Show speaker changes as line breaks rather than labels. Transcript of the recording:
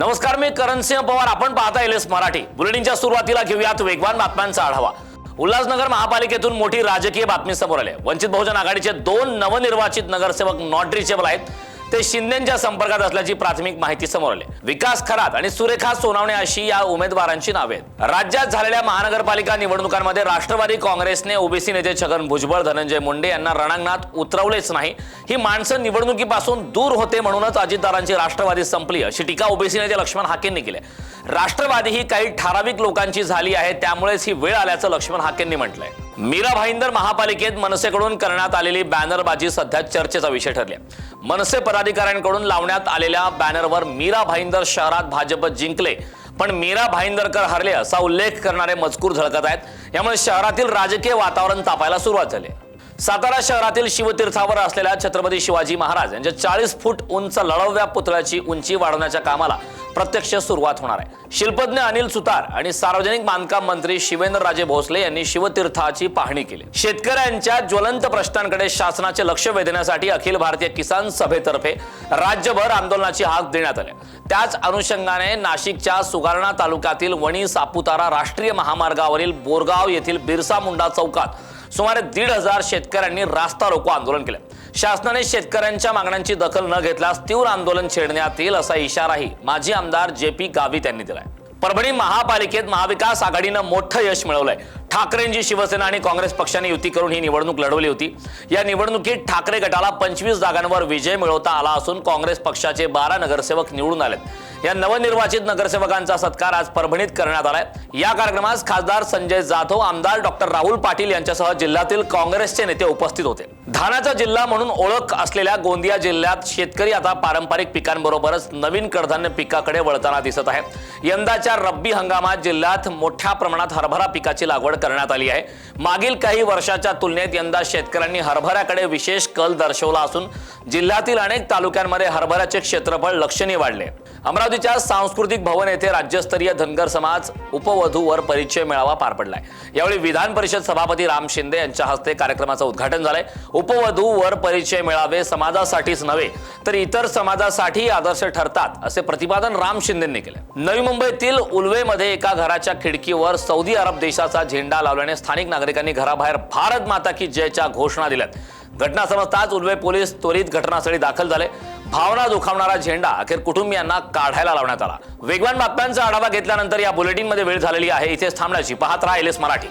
नमस्कार मी करणसिंह पवार. आपण पाहता एस मराठी. बुलेटिनच्या सुरुवातीला घेऊयात वेगवान बातम्यांचा आढावा. उल्हासनगर महापालिकेतून मोठी राजकीय बातमी समोर आली वंचित बहुजन आघाडीचे दोन नवनिर्वाचित नगरसेवक नॉट रिचेबल आहेत. ते शिंदेच्या संपर्कात असल्याची प्राथमिक माहिती समोर आली. विकास खरात आणि सुरेखा सोनावणे अशी या उमेदवारांची नावे आहेत. राज्यात झालेल्या महानगरपालिका निवडणुकांमध्ये राष्ट्रवादी काँग्रेसने ओबीसी नेते छगन भुजबळ धनंजय मुंडे यांना रणांगणात उतरवलेच नाही. ही माणसं निवडणुकीपासून दूर होते म्हणूनच अजितदारांची राष्ट्रवादी संपली. अशी टीका ओबीसी नेते लक्ष्मण हाकेंनी केली राष्ट्रवादी ही काही ठराविक लोकांची झाली आहे त्यामुळेच ही वेळ आल्याचं लक्ष्मण हाकेंनी म्हटलंय. मीरा भाईंदर महापालिकेत मनसेकडून करण्यात आलेली बॅनरबाजी सध्या चर्चेचा विषय ठरली मनसे पदाधिकाऱ्यांकडून लावण्यात आलेल्या बॅनरवर मीरा भाईंदर शहरात भाजप जिंकले पण मीरा भाईंदरकर हरले असा उल्लेख करणारे मजकूर झळकत आहेत. यामुळे शहरातील राजकीय वातावरण तापायला सुरुवात झाली सातारा शहरातील शिवतीर्थावर असलेल्या छत्रपती शिवाजी महाराज यांच्या चाळीस फूट उंच लढव्या पुतळ्याची उंची वाढवण्याच्या कामाला प्रत्यक्ष सुरुवात होणार आहे. शिल्पज्ञ अनिल सुतार आणि सार्वजनिक बांधकाम मंत्री शिवेंद्रराजे भोसले यांनी शिवतीर्थाची पाहणी केली. शेतकऱ्यांच्या ज्वलंत प्रश्नांकडे शासनाचे लक्ष वेधण्यासाठी अखिल भारतीय किसान सभेतर्फे राज्यभर आंदोलनाची हाक देण्यात आली. त्याच अनुषंगाने नाशिकच्या सुगारणा तालुक्यातील वणी सापुतारा राष्ट्रीय महामार्गावरील बोरगाव येथील बिरसा मुंडा चौकात सुमारे दीड हजार शेतकऱ्यांनी रास्ता रोको आंदोलन केलं. शासनाने शेतकऱ्यांच्या मागण्यांची दखल न घेतल्यास तीव्र आंदोलन छेडण्यात येईल असा इशाराही माजी आमदार जे पी गावित यांनी दिलाय. परभणी महापालिकेत महाविकास आघाडीनं मोठं यश मिळवलंय. ठाकरेंची शिवसेना आणि काँग्रेस पक्षाने युती करून ही निवडणूक लढवली होती. या निवडणुकीत ठाकरे गटाला पंचवीस जागांवर विजय मिळवता आला असून काँग्रेस पक्षाचे बारा नगरसेवक निवडून आलेत. या नवनिर्वाचित नगरसेवकांचा सत्कार आज परभणीत करण्यात आलाय. या कार्यक्रमास खासदार संजय जाधव आमदार डॉक्टर राहुल पाटील यांच्यासह जिल्ह्यातील काँग्रेसचे नेते उपस्थित होते. धानाचा जिल्हा म्हणून ओळख असलेल्या गोंदिया जिल्ह्यात शेतकरी आता पारंपरिक पिकांबरोबरच नवीन कडधान्य पिकाकडे वळताना दिसत आहे यंदाच्या रब्बी हंगामात जिल्ह्यात मोठ्या प्रमाणात हरभरा पिकाची लागवड करण्यात आली आहे. मागील काही वर्षाच्या तुलनेत यंदा शेतकऱ्यांनी हरभऱ्याकडे विशेष कल दर्शवला असून जिल्ह्यातील अनेक तालुक्यांमध्ये हरभऱ्याचे क्षेत्रफळ लक्षणीय वाढले. अमरावतीच्या सांस्कृतिक भवन येथे राज्यस्तरीय धनगर समाज उपवधूवर परिचय मेळावा पार पडलाय. यावेळी विधान परिषद सभापती राम शिंदे यांच्या हस्ते कार्यक्रमाचं उद्घाटन झालंय. उपवधूवर परिचय मिळावे समाजासाठीच नव्हे तर इतर समाजासाठी आदर्श ठरतात असे प्रतिपादन राम शिंदेंनी केले. नवी मुंबईतील उलवेमध्ये एका घराच्या खिडकीवर सौदी अरब देशाचा झेंडा लावल्याने स्थानिक नागरिकांनी घराबाहेर भारत माता की जयच्या घोषणा दिल्यात. घटना समजताच उलवे पोलीस त्वरित घटनास्थळी दाखल झाले. भावना दुखावणारा झेंडा अखेर कुटुंबियांना काढायला लावण्यात आला. वेगवान बातम्यांचा आढावा घेतल्यानंतर या बुलेटिनमध्ये वेळ झालेली आहे. इथेच थांबण्याची पाहत राहा एल मराठी.